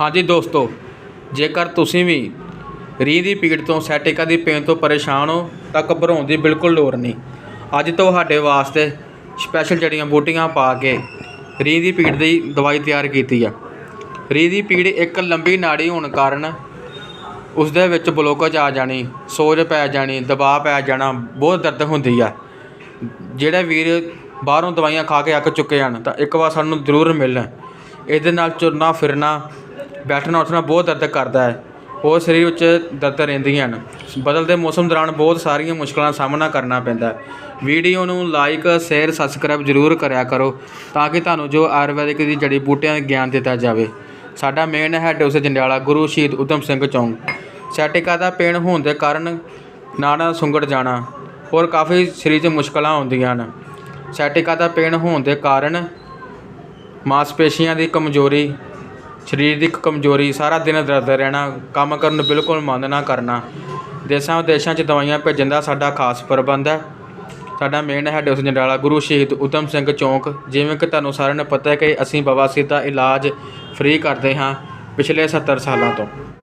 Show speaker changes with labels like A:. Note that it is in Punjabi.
A: ਹਾਂਜੀ ਦੋਸਤੋ, ਜੇਕਰ ਤੁਸੀਂ ਵੀ ਰੀਂਹ ਦੀ ਪੀੜ ਤੋਂ ਸੈਟਿਕਾ ਦੀ ਪੇਨ ਤੋਂ ਪਰੇਸ਼ਾਨ ਹੋ, ਤਾਂ ਘਬਰਾਉਣ ਦੀ ਬਿਲਕੁਲ ਲੋੜ ਨਹੀਂ। ਅੱਜ ਤੁਹਾਡੇ ਵਾਸਤੇ ਸਪੈਸ਼ਲ ਜੜੀਆਂ ਬੂਟੀਆਂ ਪਾ ਕੇ ਰੀਂਹ ਦੀ ਪੀੜ ਦੀ ਦਵਾਈ ਤਿਆਰ ਕੀਤੀ ਆ। ਰੀਂਹ ਦੀ ਪੀੜ ਇੱਕ ਲੰਬੀ ਨਾੜੀ ਹੋਣ ਕਾਰਨ ਉਸ ਦੇ ਵਿੱਚ ਬਲੋਕੇਜ ਆ ਜਾਣੀ, ਸੋਜ ਪੈ ਜਾਣੀ, ਦਬਾਅ ਪੈ ਜਾਣਾ, ਬਹੁਤ ਦਰਦ ਹੁੰਦੀ ਆ। ਜਿਹੜੇ ਵੀਰ ਬਾਹਰੋਂ ਦਵਾਈਆਂ ਖਾ ਕੇ ਅੱਕ ਚੁੱਕੇ ਹਨ, ਤਾਂ ਇੱਕ ਵਾਰ ਸਾਨੂੰ ਜ਼ਰੂਰ ਮਿਲਣ। ਇਹਦੇ ਨਾਲ ਚੁਰਨਾ ਫਿਰਨਾ ਬੈਠਣਾ ਉੱਠਣਾ ਬਹੁਤ ਦਰਦ ਕਰਦਾ ਹੈ। ਉਹ ਸਰੀਰ ਵਿੱਚ ਦਰਦ ਰਹਿੰਦੀਆਂ ਹਨ। ਬਦਲਦੇ ਮੌਸਮ ਦੌਰਾਨ ਬਹੁਤ ਸਾਰੀਆਂ ਮੁਸ਼ਕਲਾਂ ਦਾ ਸਾਹਮਣਾ ਕਰਨਾ ਪੈਂਦਾ ਹੈ। ਵੀਡੀਓ ਨੂੰ ਲਾਈਕ ਸ਼ੇਅਰ ਸਬਸਕ੍ਰਾਈਬ ਜ਼ਰੂਰ ਕਰਿਆ ਕਰੋ ਤਾਂ ਕਿ ਤੁਹਾਨੂੰ ਜੋ ਆਯੁਰਵੈਦਿਕ ਦੀ ਜੜੀ ਬੂਟਿਆਂ ਦਾ ਗਿਆਨ ਦਿੱਤਾ ਜਾਵੇ। ਸਾਡਾ ਮੇਨ ਹੈਡ ਉਸ ਜੰਡਿਆਲਾ ਗੁਰੂ ਸ਼ਹੀਦ ਉਧਮ ਸਿੰਘ ਚੌਂਕ। ਸੈਟਿਕਾ ਦਾ ਪੇਨ ਹੋਣ ਦੇ ਕਾਰਨ ਨਾੜਾਂ ਸੁੰਗੜ ਜਾਣਾ ਹੋਰ ਕਾਫੀ ਸਰੀਰ 'ਚ ਮੁਸ਼ਕਲਾਂ ਆਉਂਦੀਆਂ ਹਨ। ਸੈਟਿਕਾ ਦਾ ਪੇਨ ਹੋਣ ਦੇ ਕਾਰਨ ਮਾਸਪੇਸ਼ੀਆਂ ਦੀ ਕਮਜ਼ੋਰੀ ਸਰੀਰ ਕਮਜ਼ੋਰੀ, ਸਾਰਾ ਦਿਨ ਦਰਦ ਰਹਿਣਾ, ਕੰਮ ਕਰਨ ਨੂੰ ਬਿਲਕੁਲ ਮਨ ਨਾ ਕਰਨਾ। ਦੇਸ਼ਾਂ ਵਿਦੇਸ਼ਾਂ 'ਚ ਦਵਾਈਆਂ ਭੇਜਣ ਦਾ ਸਾਡਾ ਖਾਸ ਪ੍ਰਬੰਧ ਹੈ। ਸਾਡਾ ਮੇਨ ਹੈਡ ਉਸ ਜੰਡਾਲਾ ਗੁਰੂ ਸ਼ਹੀਦ ਉਧਮ ਸਿੰਘ ਚੌਂਕ। ਜਿਵੇਂ ਕਿ ਤੁਹਾਨੂੰ ਸਾਰਿਆਂ ਨੂੰ ਪਤਾ ਹੈ ਕਿ ਅਸੀਂ ਬਵਾਸੀਰ ਦਾ ਇਲਾਜ ਫ੍ਰੀ ਕਰਦੇ ਹਾਂ ਪਿਛਲੇ 70 ਸਾਲਾਂ ਤੋਂ।